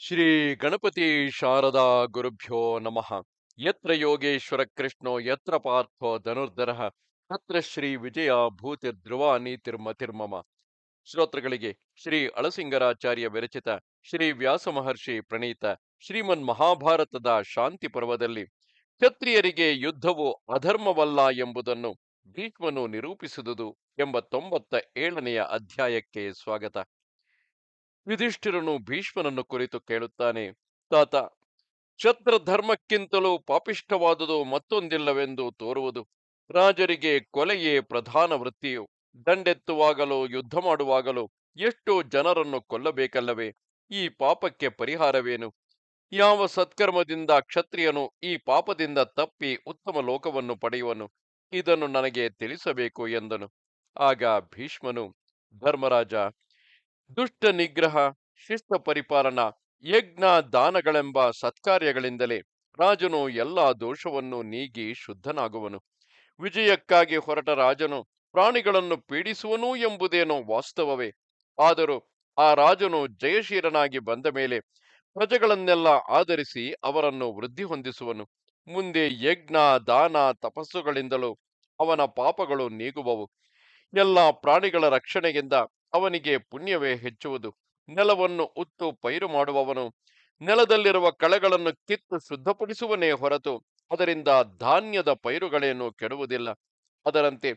ಶ್ರೀ ಗಣಪತಿ ಶಾರದಾ ಗುರುಭ್ಯೋ ನಮಃ. ಯತ್ರ ಯೋಗೇಶ್ವರ ಕೃಷ್ಣೋ, ಯತ್ರ ಪಾರ್ಥೋ ಧನುರ್ಧರ, ತತ್ರ ಶ್ರೀ ವಿಜಯ ಭೂತಿ ಧ್ರುವ ನೀತಿರ್ಮತಿರ್ಮಮ ಶ್ರೋತೃಗಳಿಗೆ, ಶ್ರೀ ಅಳಸಿಂಗರಾಚಾರ್ಯ ವಿರಚಿತ ಶ್ರೀ ವ್ಯಾಸ ಮಹರ್ಷಿ ಪ್ರಣೀತ ಶ್ರೀಮನ್ ಮಹಾಭಾರತದ ಶಾಂತಿ ಪರ್ವದಲ್ಲಿ ಕ್ಷತ್ರಿಯರಿಗೆ ಯುದ್ಧವು ಅಧರ್ಮವಲ್ಲ ಎಂಬುದನ್ನು ಭೀಷ್ಮನು ನಿರೂಪಿಸಿದುದು ಎಂಬ ತೊಂಬತ್ತ ಏಳನೆಯ ಅಧ್ಯಾಯಕ್ಕೆ ಸ್ವಾಗತ. ಯುಧಿಷ್ಠಿರನು ಭೀಷ್ಮನನ್ನು ಕುರಿತು ಕೇಳುತ್ತಾನೆ, ತಾತ, ಕ್ಷತ್ರಧರ್ಮಕ್ಕಿಂತಲೂ ಪಾಪಿಷ್ಠವಾದುದು ಮತ್ತೊಂದಿಲ್ಲವೆಂದು ತೋರುವುದು. ರಾಜರಿಗೆ ಕೊಲೆಯೇ ಪ್ರಧಾನ ವೃತ್ತಿಯು. ದಂಡೆತ್ತುವಾಗಲೂ, ಯುದ್ಧ ಮಾಡುವಾಗಲೂ ಎಷ್ಟು ಜನರನ್ನು ಕೊಲ್ಲಬೇಕಲ್ಲವೇ, ಈ ಪಾಪಕ್ಕೆ ಪರಿಹಾರವೇನು? ಯಾವ ಸತ್ಕರ್ಮದಿಂದ ಕ್ಷತ್ರಿಯನು ಈ ಪಾಪದಿಂದ ತಪ್ಪಿ ಉತ್ತಮ ಲೋಕವನ್ನು ಪಡೆಯುವನು? ಇದನ್ನು ನನಗೆ ತಿಳಿಸಬೇಕು ಎಂದನು. ಆಗ ಭೀಷ್ಮನು, ಧರ್ಮರಾಜ ದುಷ್ಟ ನಿಗ್ರಹ ಶಿಸ್ತ ಪರಿಪಾಲನ, ಯಜ್ಞ, ದಾನಗಳೆಂಬ ಸತ್ಕಾರ್ಯಗಳಿಂದಲೇ ರಾಜನು ಎಲ್ಲ ದೋಷವನ್ನು ನೀಗಿ ಶುದ್ಧನಾಗುವನು. ವಿಜಯಕ್ಕಾಗಿ ಹೊರಟ ರಾಜನು ಪ್ರಾಣಿಗಳನ್ನು ಪೀಡಿಸುವನು ಎಂಬುದೇನೋ ವಾಸ್ತವವೇ. ಆದರೂ ಆ ರಾಜನು ಜಯಶೀಲನಾಗಿ ಬಂದ ಮೇಲೆ ಪ್ರಜೆಗಳನ್ನೆಲ್ಲ ಆಧರಿಸಿ ಅವರನ್ನು ವೃದ್ಧಿ ಹೊಂದಿಸುವನು. ಮುಂದೆ ಯಜ್ಞ, ದಾನ, ತಪಸ್ಸುಗಳಿಂದಲೂ ಅವನ ಪಾಪಗಳು ನೀಗುವವು. ಎಲ್ಲ ಪ್ರಾಣಿಗಳ ರಕ್ಷಣೆಯಿಂದ ಅವನಿಗೆ ಪುಣ್ಯವೇ ಹೆಚ್ಚುವುದು. ನೆಲವನ್ನು ಉತ್ತು ಪೈರು ಮಾಡುವವನು, ನೆಲದಲ್ಲಿರುವ ಕಳೆಗಳನ್ನು ಕಿತ್ತು ಶುದ್ಧಪಡಿಸುವನೇ ಹೊರತು ಅದರಿಂದ ಧಾನ್ಯದ ಪೈರುಗಳೇನು ಕೆಡುವುದಿಲ್ಲ. ಅದರಂತೆ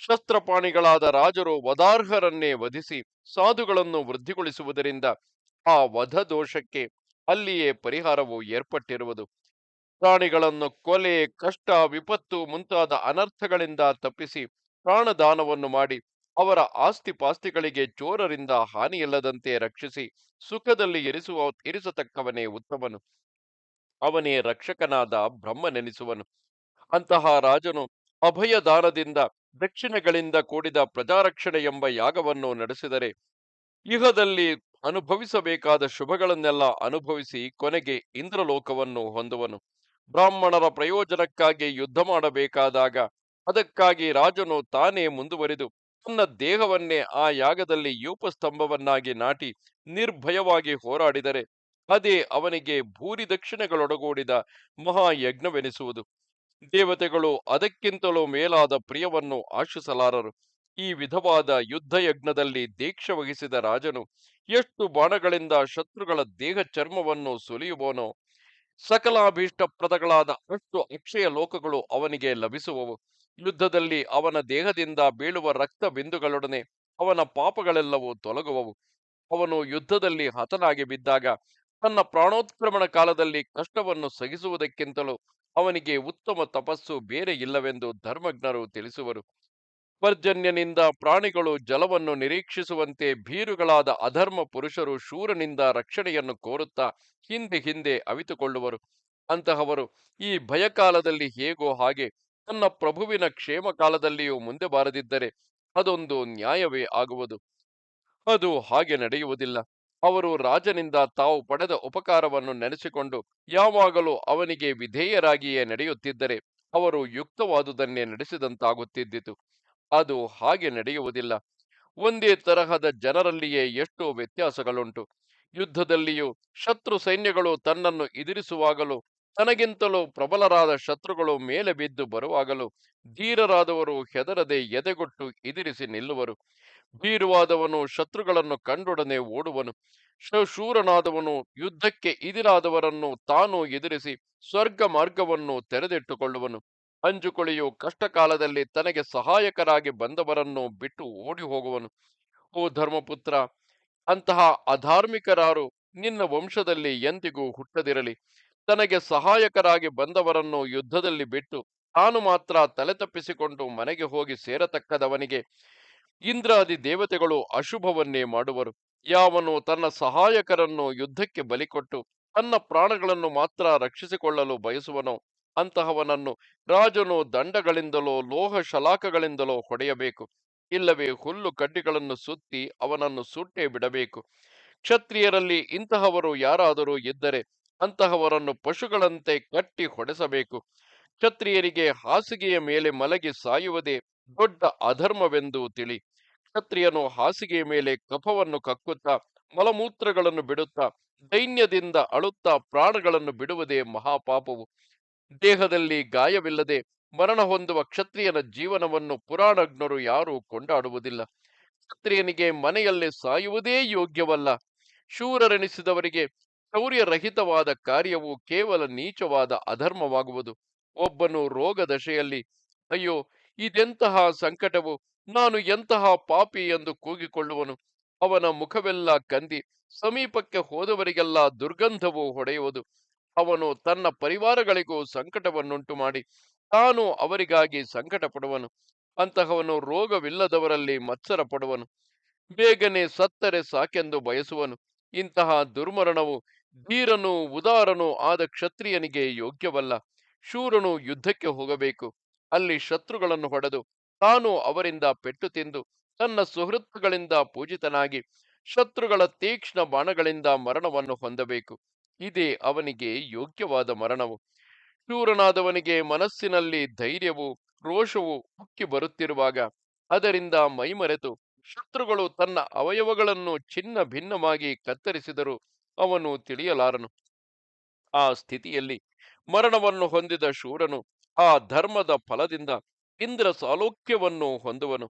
ಶಸ್ತ್ರಪಾಣಿಗಳಾದ ರಾಜರು ವದಾರ್ಹರನ್ನೇ ವಧಿಸಿ ಸಾಧುಗಳನ್ನು ವೃದ್ಧಿಗೊಳಿಸುವುದರಿಂದ ಆ ವಧ ದೋಷಕ್ಕೆ ಅಲ್ಲಿಯೇ ಪರಿಹಾರವು ಏರ್ಪಟ್ಟಿರುವುದು. ಪ್ರಾಣಿಗಳನ್ನು ಕೊಲೆ, ಕಷ್ಟ, ವಿಪತ್ತು ಮುಂತಾದ ಅನರ್ಥಗಳಿಂದ ತಪ್ಪಿಸಿ ಪ್ರಾಣದಾನವನ್ನು ಮಾಡಿ ಅವರ ಆಸ್ತಿ ಪಾಸ್ತಿಗಳಿಗೆ ಚೋರರಿಂದ ಹಾನಿಯಿಲ್ಲದಂತೆ ರಕ್ಷಿಸಿ ಸುಖದಲ್ಲಿ ಇರಿಸುವ, ಇರಿಸತಕ್ಕವನೇ ಉತ್ತಮನು. ಅವನೇ ರಕ್ಷಕನಾದ ಬ್ರಹ್ಮನೆನಿಸುವನು. ಅಂತಹ ರಾಜನು ಅಭಯದಾನದಿಂದ ದಕ್ಷಿಣಗಳಿಂದ ಕೂಡಿದ ಪ್ರಜಾರಕ್ಷಣೆ ಎಂಬ ಯಾಗವನ್ನು ನಡೆಸಿದರೆ ಇಹದಲ್ಲಿ ಅನುಭವಿಸಬೇಕಾದ ಶುಭಗಳನ್ನೆಲ್ಲ ಅನುಭವಿಸಿ ಕೊನೆಗೆ ಇಂದ್ರಲೋಕವನ್ನು ಹೊಂದುವನು. ಬ್ರಾಹ್ಮಣರ ಪ್ರಯೋಜನಕ್ಕಾಗಿ ಯುದ್ಧ ಮಾಡಬೇಕಾದಾಗ ಅದಕ್ಕಾಗಿ ರಾಜನು ತಾನೇ ಮುಂದುವರಿದು ತನ್ನ ದೇಹವನ್ನೇ ಆ ಯಾಗದಲ್ಲಿ ಯೂಪಸ್ತಂಭವನ್ನಾಗಿ ನಾಟಿ ನಿರ್ಭಯವಾಗಿ ಹೋರಾಡಿದರೆ, ಅದೇ ಅವನಿಗೆ ಭೂರಿ ದಕ್ಷಿಣಗಳೊಡಗೂಡಿದ ಮಹಾಯಜ್ಞವೆನಿಸುವುದು. ದೇವತೆಗಳು ಅದಕ್ಕಿಂತಲೂ ಮೇಲಾದ ಪ್ರಿಯವನ್ನು ಆಶಿಸಲಾರರು. ಈ ವಿಧವಾದ ಯುದ್ಧ ಯಜ್ಞದಲ್ಲಿ ದೀಕ್ಷೆ ವಹಿಸಿದ ರಾಜನು ಎಷ್ಟು ಬಾಣಗಳಿಂದ ಶತ್ರುಗಳ ದೇಹ ಚರ್ಮವನ್ನು ಸುಲಿಯುವನೋ ಸಕಲಾಭೀಷ್ಟಪ್ರದಗಳಾದ ಅಷ್ಟು ಅಕ್ಷಯ ಲೋಕಗಳು ಅವನಿಗೆ ಲಭಿಸುವವು. ಯುದ್ಧದಲ್ಲಿ ಅವನ ದೇಹದಿಂದ ಬೀಳುವ ರಕ್ತ ಬಿಂದುಗಳೊಡನೆ ಅವನ ಪಾಪಗಳೆಲ್ಲವೂ ತೊಲಗುವವು. ಅವನು ಯುದ್ಧದಲ್ಲಿ ಹತನಾಗಿ ಬಿದ್ದಾಗ ತನ್ನ ಪ್ರಾಣೋತ್ಕ್ರಮಣ ಕಾಲದಲ್ಲಿ ಕಷ್ಟವನ್ನು ಸಹಿಸುವುದಕ್ಕಿಂತಲೂ ಅವನಿಗೆ ಉತ್ತಮ ತಪಸ್ಸು ಬೇರೆ ಇಲ್ಲವೆಂದು ಧರ್ಮಜ್ಞರು ತಿಳಿಸುವರು. ಪರ್ಜನ್ಯನಿಂದ ಪ್ರಾಣಿಗಳು ಜಲವನ್ನು ನಿರೀಕ್ಷಿಸುವಂತೆ ಭೀರುಗಳಾದ ಅಧರ್ಮ ಪುರುಷರು ಶೂರನಿಂದ ರಕ್ಷಣೆಯನ್ನು ಕೋರುತ್ತಾ ಹಿಂದೆ ಹಿಂದೆ ಅವಿತುಕೊಳ್ಳುವರು. ಅಂತಹವರು ಈ ಭಯಕಾಲದಲ್ಲಿ ಹೇಗೋ ಹಾಗೆ ತನ್ನ ಪ್ರಭುವಿನ ಕ್ಷೇಮ ಕಾಲದಲ್ಲಿಯೂ ಮುಂದೆ ಬಾರದಿದ್ದರೆ ಅದೊಂದು ನ್ಯಾಯವೇ ಆಗುವುದು. ಅದು ಹಾಗೆ ನಡೆಯುವುದಿಲ್ಲ. ಅವರು ರಾಜನಿಂದ ತಾವು ಪಡೆದ ಉಪಕಾರವನ್ನು ನೆನೆಸಿಕೊಂಡು ಯಾವಾಗಲೂ ಅವನಿಗೆ ವಿಧೇಯರಾಗಿಯೇ ನಡೆಯುತ್ತಿದ್ದರೆ ಅವರು ಯುಕ್ತವಾದುದನ್ನೇ ನಡೆಸಿದಂತಾಗುತ್ತಿದ್ದಿತು. ಅದು ಹಾಗೆ ನಡೆಯುವುದಿಲ್ಲ. ಒಂದೇ ತರಹದ ಜನರಲ್ಲಿಯೇ ಎಷ್ಟು ವ್ಯತ್ಯಾಸಗಳುಂಟು. ಯುದ್ಧದಲ್ಲಿಯೂ ಶತ್ರು ಸೈನ್ಯಗಳು ತನ್ನನ್ನು ಎದುರಿಸುವಾಗಲೂ ತನಗಿಂತಲೂ ಪ್ರಬಲರಾದ ಶತ್ರುಗಳು ಮೇಲೆ ಬಿದ್ದು ಬರುವಾಗಲೂ ಧೀರರಾದವರು ಹೆದರದೆ ಎದೆಗೊಟ್ಟು ಎದುರಿಸಿ ನಿಲ್ಲುವರು. ಭೀರುವಾದವನು ಶತ್ರುಗಳನ್ನು ಕಂಡೊಡನೆ ಓಡುವನು. ಶೂರನಾದವನು ಯುದ್ಧಕ್ಕೆ ಇದಿರಾದವರನ್ನು ತಾನು ಎದುರಿಸಿ ಸ್ವರ್ಗ ಮಾರ್ಗವನ್ನು ತೆರೆದಿಟ್ಟುಕೊಳ್ಳುವನು. ಅಂಜುಕೊಳಿಯು ಕಷ್ಟ ಕಾಲದಲ್ಲಿ ತನಗೆ ಸಹಾಯಕರಾಗಿ ಬಂದವರನ್ನು ಬಿಟ್ಟು ಓಡಿ ಹೋಗುವನು ಓ ಧರ್ಮಪುತ್ರ, ಅಂತಹ ಅಧಾರ್ಮಿಕರಾರು ನಿನ್ನ ವಂಶದಲ್ಲಿ ಎಂದಿಗೂ ಹುಟ್ಟದಿರಲಿ. ತನಗೆ ಸಹಾಯಕರಾಗಿ ಬಂದವರನ್ನು ಯುದ್ಧದಲ್ಲಿ ಬಿಟ್ಟು ತಾನು ಮಾತ್ರ ತಲೆ ತಪ್ಪಿಸಿಕೊಂಡು ಮನೆಗೆ ಹೋಗಿ ಸೇರತಕ್ಕದವನಿಗೆ ಇಂದ್ರಾದಿ ದೇವತೆಗಳು ಅಶುಭವನ್ನೇ ಮಾಡುವರು. ಯಾವನು ತನ್ನ ಸಹಾಯಕರನ್ನು ಯುದ್ಧಕ್ಕೆ ಬಲಿಕೊಟ್ಟು ತನ್ನ ಪ್ರಾಣಗಳನ್ನು ಮಾತ್ರ ರಕ್ಷಿಸಿಕೊಳ್ಳಲು ಬಯಸುವನೋ ಅಂತಹವನನ್ನು ರಾಜನು ದಂಡಗಳಿಂದಲೋ ಲೋಹ ಶಲಾಕಗಳಿಂದಲೋ ಹೊಡೆಯಬೇಕು. ಇಲ್ಲವೇ ಹುಲ್ಲು ಕಡ್ಡಿಗಳನ್ನು ಸುತ್ತಿ ಅವನನ್ನು ಸುಟ್ಟೇ ಬಿಡಬೇಕು. ಕ್ಷತ್ರಿಯರಲ್ಲಿ ಇಂತಹವರು ಯಾರಾದರೂ ಇದ್ದರೆ ಅಂತಹವರನ್ನು ಪಶುಗಳಂತೆ ಕಟ್ಟಿ ಹೊಡೆಸಬೇಕು. ಕ್ಷತ್ರಿಯರಿಗೆ ಹಾಸಿಗೆಯ ಮೇಲೆ ಮಲಗಿ ಸಾಯುವುದೇ ದೊಡ್ಡ ಅಧರ್ಮವೆಂದು ತಿಳಿ. ಕ್ಷತ್ರಿಯನು ಹಾಸಿಗೆಯ ಮೇಲೆ ಕಫವನ್ನು ಕಕ್ಕುತ್ತಾ, ಮಲಮೂತ್ರಗಳನ್ನು ಬಿಡುತ್ತಾ, ದೈನ್ಯದಿಂದ ಅಳುತ್ತಾ ಪ್ರಾಣಗಳನ್ನು ಬಿಡುವುದೇ ಮಹಾಪಾಪವು. ದೇಹದಲ್ಲಿ ಗಾಯವಿಲ್ಲದೆ ಮರಣ ಹೊಂದುವ ಕ್ಷತ್ರಿಯನ ಜೀವನವನ್ನು ಪುರಾಣಜ್ಞರು ಯಾರೂ ಕೊಂಡಾಡುವುದಿಲ್ಲ. ಕ್ಷತ್ರಿಯನಿಗೆ ಮನೆಯಲ್ಲಿ ಸಾಯುವುದೇ ಯೋಗ್ಯವಲ್ಲ. ಶೂರರೆನಿಸಿದವರಿಗೆ ಶೌರ್ಯರಹಿತವಾದ ಕಾರ್ಯವು ಕೇವಲ ನೀಚವಾದ ಅಧರ್ಮವಾಗುವುದು. ಒಬ್ಬನು ರೋಗದಶೆಯಲ್ಲಿ ಅಯ್ಯೋ, ಇದೆಂತಹ ಸಂಕಟವು? ನಾನು ಎಂತಹ ಪಾಪಿ ಎಂದು ಕೂಗಿಕೊಳ್ಳುವನು? ಅವನ ಮುಖವೆಲ್ಲ ಕಂದಿ, ಸಮೀಪಕ್ಕೆ ಹೋದವರಿಗೆಲ್ಲ ದುರ್ಗಂಧವು ಹೊಡೆಯುವುದು. ಅವನು ತನ್ನ ಪರಿವಾರಗಳಿಗೂ ಸಂಕಟವನ್ನುಂಟು ಮಾಡಿ ತಾನು ಅವರಿಗಾಗಿ ಸಂಕಟ ಪಡುವನು ಅಂತಹವನು ರೋಗವಿಲ್ಲದವರಲ್ಲಿ ಮತ್ಸರ ಪಡುವನು ಬೇಗನೆ ಸತ್ತರೆ ಸಾಕೆಂದು ಬಯಸುವನು. ಇಂತಹ ದುರ್ಮರಣವು ಧೀರನು ಉದಾರನು ಆದ ಕ್ಷತ್ರಿಯನಿಗೆ ಯೋಗ್ಯವಲ್ಲ. ಶೂರನು ಯುದ್ಧಕ್ಕೆ ಹೋಗಬೇಕು. ಅಲ್ಲಿ ಶತ್ರುಗಳನ್ನು ಹೊಡೆದು ತಾನು ಅವರಿಂದ ಪೆಟ್ಟು ತಿಂದು ತನ್ನ ಸುಹೃತ್ತುಗಳಿಂದ ಪೂಜಿತನಾಗಿ ಶತ್ರುಗಳ ತೀಕ್ಷ್ಣ ಬಾಣಗಳಿಂದ ಮರಣವನ್ನು ಹೊಂದಬೇಕು. ಇದೇ ಅವನಿಗೆ ಯೋಗ್ಯವಾದ ಮರಣವು. ಶೂರನಾದವನಿಗೆ ಮನಸ್ಸಿನಲ್ಲಿ ಧೈರ್ಯವು, ರೋಷವು ಉಕ್ಕಿ ಬರುತ್ತಿರುವಾಗ ಅದರಿಂದ ಮೈಮರೆತು ಶತ್ರುಗಳು ತನ್ನ ಅವಯವಗಳನ್ನು ಚಿನ್ನ ಭಿನ್ನವಾಗಿ ಕತ್ತರಿಸಿದರೂ ಅವನು ತಿಳಿಯಲಾರನು. ಆ ಸ್ಥಿತಿಯಲ್ಲಿ ಮರಣವನ್ನು ಹೊಂದಿದ ಶೂರನು ಆ ಧರ್ಮದ ಫಲದಿಂದ ಇಂದ್ರ ಸಾಲೋಕ್ಯವನ್ನು ಹೊಂದುವನು.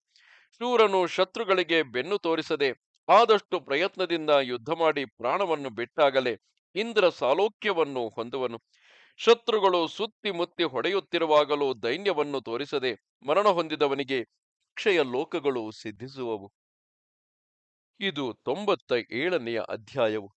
ಶೂರನು ಶತ್ರುಗಳಿಗೆ ಬೆನ್ನು ತೋರಿಸದೆ ಆದಷ್ಟು ಪ್ರಯತ್ನದಿಂದ ಯುದ್ಧ ಮಾಡಿ ಪ್ರಾಣವನ್ನು ಬಿಟ್ಟಾಗಲೇ ಇಂದ್ರ ಸಾಲೋಕ್ಯವನ್ನು ಹೊಂದುವನು. ಶತ್ರುಗಳು ಸುತ್ತಿ ಮುತ್ತಿ ಹೊಡೆಯುತ್ತಿರುವಾಗಲೂ ದೈನ್ಯವನ್ನು ತೋರಿಸದೆ ಮರಣ ಹೊಂದಿದವನಿಗೆ ಕ್ಷಯ ಲೋಕಗಳು ಸಿದ್ಧಿಸುವವು. ಇದು ತೊಂಬತ್ತ ಏಳನೆಯ ಅಧ್ಯಾಯವು.